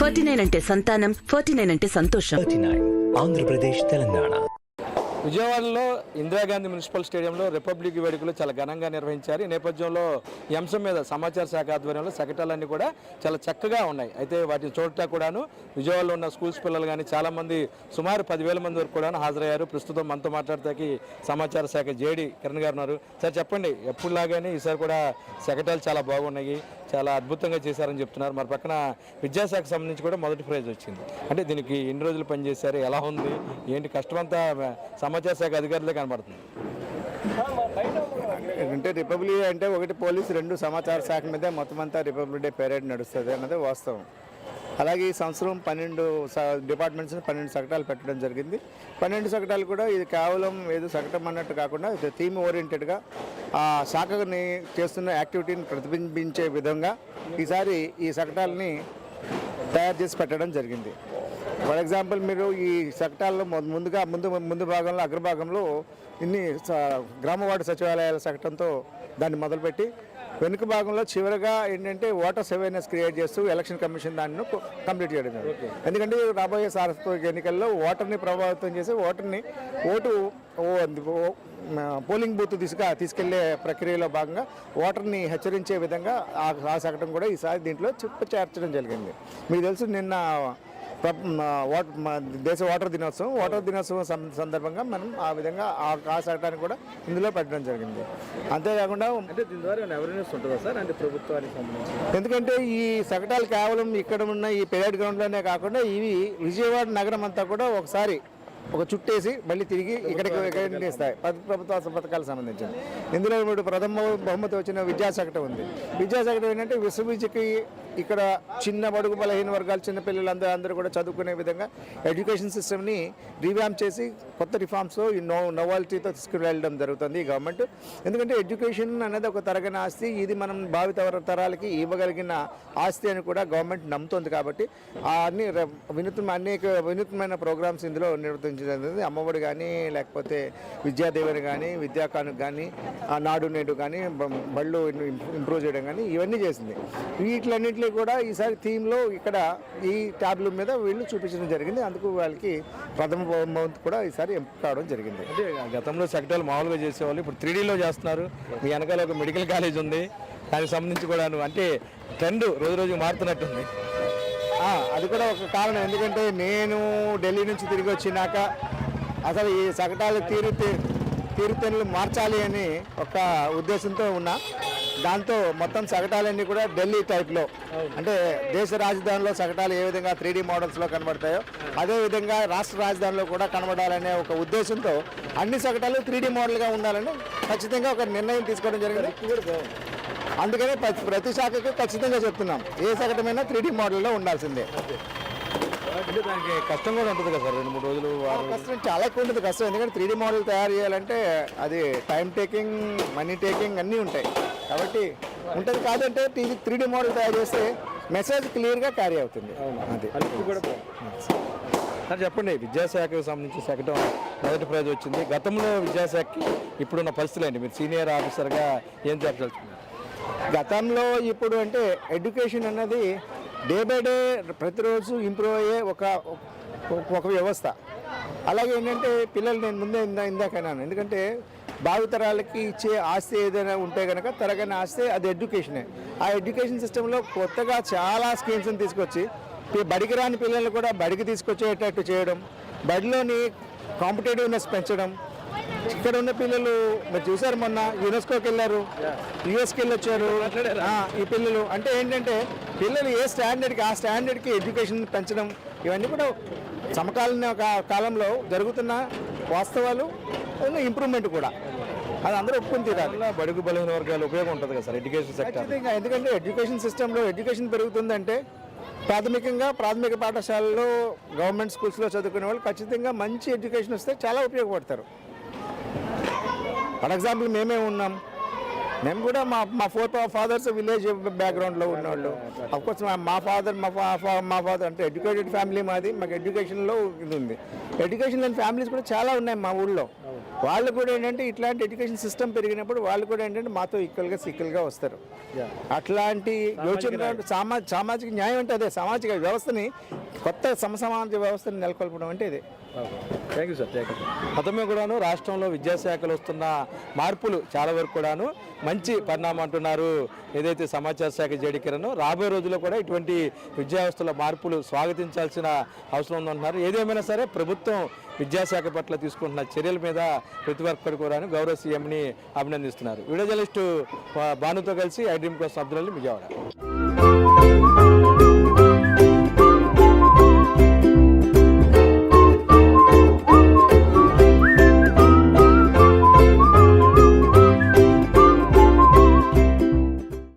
Forty nine అంటే సంతానం forty nine అంటే సంతోషం. ఆంధ్రప్రదేశ్ తెలంగాణ. విజయవాడలో ఇందిరాగాంధీ మున్సిపల్ స్టేడియంలో రిపబ్లిక్ వేడుకలు చాలా ఘనంగా నిర్వహించారు. ఈ నేపథ్యంలో ఈ అంశం మీద సమాచార శాఖ ఆధ్వర్యంలో శకటాలన్నీ కూడా చాలా చక్కగా ఉన్నాయి. అయితే వాటిని చూడటం కూడాను విజయవాడలో ఉన్న స్కూల్స్ పిల్లలు కానీ చాలా మంది సుమారు పదివేల మంది వరకు కూడా హాజరయ్యారు. ప్రస్తుతం మనతో మాట్లాడతాకి సమాచార శాఖ జేడి కిరణ్ గారు ఉన్నారు. సార్ చెప్పండి ఎప్పుడులాగానే ఈసారి కూడా శకటాలు చాలా బాగున్నాయి. చాలా అద్భుతంగా చేశారని చెప్తున్నారు. మరి పక్కన విద్యాశాఖ సంబంధించి కూడా మొదటి ప్రైజ్ వచ్చింది. అంటే దీనికి ఎన్ని రోజులు పనిచేశారు ఎలా ఉంది ఏంటి కష్టమంతా సమాచార శాఖ అధికారులే కనబడుతుంది అంటే రిపబ్లిక్ అంటే ఒకటి పోలీస్ రెండు సమాచార శాఖ మీద మొత్తం అంతా రిపబ్లిక్ డే పెరేడ్ నడుస్తుంది అన్నది వాస్తవం. అలాగే ఈ సంవత్సరం పన్నెండు స- డిపార్ట్మెంట్స్ పన్నెండు సకటాలు పెట్టడం జరిగింది. పన్నెండు సకటాలు కూడా ఇది కేవలం ఏదో సకటం అన్నట్టు కాకుండా ఇది థీమ్ ఓరియంటెడ్గా ఆ శాఖని చేస్తున్న యాక్టివిటీని ప్రతిబింబించే విధంగా ఈసారి ఈ శకటాలని తయారు చేసి పెట్టడం జరిగింది. ఫర్ ఎగ్జాంపుల్ మీరు ఈ శకటాల్లో ముందుగా ముందు ముందు భాగంలో అగ్రభాగంలో ఇన్ని గ్రామ వార్డు సచివాలయాల శకటంతో దాన్ని మొదలుపెట్టి వెనుక భాగంలో చివరిగా ఏంటంటే ఓటర్స్ అవేర్నెస్ క్రియేట్ చేస్తూ ఎలక్షన్ కమిషన్ దాన్ని కంప్లీట్ చేయడం. ఎందుకంటే రాబోయే సార్వత్రిక ఎన్నికల్లో ఓటర్ని ప్రభావితం చేసి ఓటర్ని ఓటు పోలింగ్ బూత్ తీసుకు తీసుకెళ్ళే ప్రక్రియలో భాగంగా ఓటర్ని హెచ్చరించే విధంగా ఆ శకటం కూడా ఈసారి దీంట్లో చెప్ప చేర్చడం జరిగింది మీకు తెలుసు నిన్న దేశ ఓటర్ దినోత్సవం. ఓటర్ దినోత్సవం సందర్భంగా మనం ఆ విధంగా ఆ శకటాన్ని కూడా ఇందులో పెట్టడం జరిగింది. అంతేకాకుండా అంటే దీని ద్వారా అవేర్నెస్ ఉంటుందా సార్? అంటే ప్రభుత్వానికి సంబంధించి. ఎందుకంటే ఈ శకటాలు కేవలం ఇక్కడ ఉన్న ఈ పెరేడ్ గ్రౌండ్లోనే కాకుండా ఇవి విజయవాడ నగరం అంతా కూడా ఒకసారి ఒక చుట్టేసి మళ్ళీ తిరిగి ఇక్కడికి ఇక్కడికి ఇస్తాయి ప్రభుత్వ పథకాలకు సంబంధించింది ఇందులో ఇప్పుడు ప్రథమ బహుమతి వచ్చిన విద్యాశకటం ఉంది. విద్యాశకటం ఏంటంటే విశ్వవిద్యకి ఇక్కడ చిన్న బడుగు బలహీన వర్గాలు చిన్న పిల్లలందరూ అందరూ కూడా చదువుకునే విధంగా ఎడ్యుకేషన్ సిస్టమ్ని రీవ్యామ్ చేసి కొత్త రిఫార్మ్స్ ఈ నో నోవాలిటీతో తీసుకువెళ్ళడం జరుగుతుంది ఈ గవర్నమెంట్ ఎందుకంటే ఎడ్యుకేషన్ అనేది ఒక తరగని ఆస్తి. ఇది మనం భావిత తరాలకి ఇవ్వగలిగిన ఆస్తి అని కూడా గవర్నమెంట్ నమ్ముతుంది కాబట్టి అన్ని వినూత్న అనేక వినూత్నమైన ప్రోగ్రామ్స్ ఇందులో నిర్వర్తించడం అమ్మఒడి కానీ లేకపోతే విద్యాదేవని కానీ విద్యాకాను కానీ ఆ నాడు నేడు కానీ బళ్ళు ఇంప్రూవ్ చేయడం కానీ ఇవన్నీ చేసింది. వీటిలన్నింటినీ కూడా ఈసారి థీమ్లో ఇక్కడ ఈ ట్యాబ్ల మీద వీళ్ళు చూపించడం జరిగింది. అందుకు వాళ్ళకి ప్రథమ బహుమతి కూడా ఈసారి ఎంపిక కావడం జరిగింది. అంటే గతంలో శకటాలు మామూలుగా చేసేవాళ్ళు ఇప్పుడు త్రీడీలో చేస్తున్నారు. మీ వెనకాల ఒక మెడికల్ కాలేజ్ ఉంది. దానికి సంబంధించి కూడాను అంటే ట్రెండ్ రోజు రోజు మారుతున్నట్టుంది. అది కూడా ఒక కారణం. ఎందుకంటే నేను ఢిల్లీ నుంచి తిరిగి వచ్చినాక అసలు ఈ సగటాలు తీరు తీరుతెన్నులు మార్చాలి అని ఒక ఉద్దేశంతో ఉన్నా. దాంతో మొత్తం సగటాలన్నీ కూడా ఢిల్లీ టైప్లో. అంటే దేశ రాజధానిలో సగటాలు ఏ విధంగా త్రీ డీ మోడల్స్లో కనబడతాయో అదే విధంగా రాష్ట్ర రాజధానిలో కూడా కనబడాలనే ఒక ఉద్దేశంతో అన్ని సగటాలు త్రీ డీ మోడల్గా ఉండాలని ఖచ్చితంగా ఒక నిర్ణయం తీసుకోవడం జరిగింది. అందుకనే ప్రతి- ప్రతి శాఖకి ఖచ్చితంగా చెప్తున్నాం ఏ శకటమైనా త్రీ డీ మోడల్లో ఉండాల్సిందే. అంటే దానికి కష్టం కూడా ఉంటుంది కదా సార్ రెండు మూడు రోజులు వారం కష్టం చాలా ఎక్కువ ఉంటుంది కష్టం. ఎందుకంటే త్రీ డీ మోడల్ తయారు చేయాలంటే అది టైం టేకింగ్ మనీ టేకింగ్ అన్నీ ఉంటాయి. కాబట్టి ఉంటుంది కాదంటే త్రీ డీ మోడల్ తయారు చేస్తే మెసేజ్ క్లియర్గా క్యారీ అవుతుంది. అది. సార్ చెప్పండి విద్యాశాఖకు సంబంధించి శకటం మొదటి ప్రైజ్ వచ్చింది. గతంలో విద్యాశాఖకి ఇప్పుడున్న పరిస్థితులు ఏంటి? మీరు సీనియర్ ఆఫీసర్గా ఏం చెప్పదలుచుకున్నారు? గతంలో ఇప్పుడు అంటే ఎడ్యుకేషన్ అన్నది డే బై డే ప్రతిరోజు ఇంప్రూవ్ అయ్యే ఒక ఒక- వ్యవస్థ. అలాగే ఏంటంటే పిల్లలు నేను ముందే ఇందా ఇందాకన్నాను ఎందుకంటే భావితరాలకి ఇచ్చే ఆస్తి ఏదైనా ఉంటే కనుక తరగని ఆస్తి అది ఎడ్యుకేషనే. ఆ ఎడ్యుకేషన్ సిస్టంలో కొత్తగా చాలా స్కీమ్స్ని తీసుకొచ్చి బడికి రాని పిల్లల్ని కూడా బడికి తీసుకొచ్చేటట్టు చేయడం బడిలోని కాంపిటేటివ్నెస్ పెంచడం ఇక్కడ ఉన్న పిల్లలు మీరు చూసారు మొన్న యునెస్కోకి వెళ్ళారు. యుఎస్కి వెళ్ళి వచ్చారు ఆ, ఈ పిల్లలు. అంటే ఏంటంటే పిల్లలు ఏ స్టాండర్డ్కి ఆ స్టాండర్డ్కి ఎడ్యుకేషన్ పెంచడం ఇవన్నీ కూడా సమకాలీన కాలంలో జరుగుతున్న వాస్తవాలు ఇంప్రూవ్మెంట్ కూడా. అది అందరూ ఒప్పుకుని తీరాలి. బడుగు బలహీన వర్గాలు ఉపయోగం ఉంటుంది కదా సార్ ఎడ్యుకేషన్ సెక్టర్ ఎందుకంటే ఎడ్యుకేషన్ సిస్టంలో ఎడ్యుకేషన్ పెరుగుతుందంటే ప్రాథమికంగా ప్రాథమిక పాఠశాలలో గవర్నమెంట్ స్కూల్స్లో చదువుకునే వాళ్ళు ఖచ్చితంగా మంచి ఎడ్యుకేషన్ వస్తే చాలా ఉపయోగపడతారు. ఫర్ ఎగ్జాంపుల్ మేమే ఉన్నాం. మేము కూడా మా మా ఫోర్ ఫాదర్స్ విలేజ్ బ్యాక్గ్రౌండ్లో ఉన్నవాళ్ళు. అఫ్కోర్స్ మా ఫాదర్ మా మా ఫాదర్ అంటే ఎడ్యుకేటెడ్ ఫ్యామిలీ మాది మాకు ఎడ్యుకేషన్లో ఇది ఉంది. ఎడ్యుకేషన్ లేని ఫ్యామిలీస్ కూడా చాలా ఉన్నాయి మా ఊళ్ళో. వాళ్ళు కూడా ఏంటంటే ఇట్లాంటి ఎడ్యుకేషన్ సిస్టమ్ పెరిగినప్పుడు వాళ్ళు కూడా ఏంటంటే మాతో ఈక్వల్గా సీక్వల్గా వస్తారు. అట్లాంటి యోచన సామా సామాజిక న్యాయం అంటే అదే సామాజిక వ్యవస్థని కొత్త సమసమాజ వ్యవస్థని నెలకొల్పడం అంటే ఇదే. Thank you sir thank you కూడాను రాష్ట్రంలో విద్యాశాఖలో వస్తున్న మార్పులు చాలా వరకు కూడాను మంచి పరిణామం అంటున్నారు. ఏదైతే సమాచార శాఖ జేడి కిరణ్ రాబోయే రోజుల్లో కూడా ఇటువంటి విద్యావ్యవస్థలో మార్పులు స్వాగతించాల్సిన అవసరం ఉందంటున్నారు. ఏదేమైనా సరే ప్రభుత్వం విద్యాశాఖ పట్ల తీసుకుంటున్న చర్యల మీద ప్రతి ఒక్కరు కూడా గౌరవ సీఎంని అభినందిస్తున్నారు. వీడియో జర్నలిస్టు భానుతో కలిసి ఐడ్రీమ్ కోసం అబ్దుల్ విజయవాడ.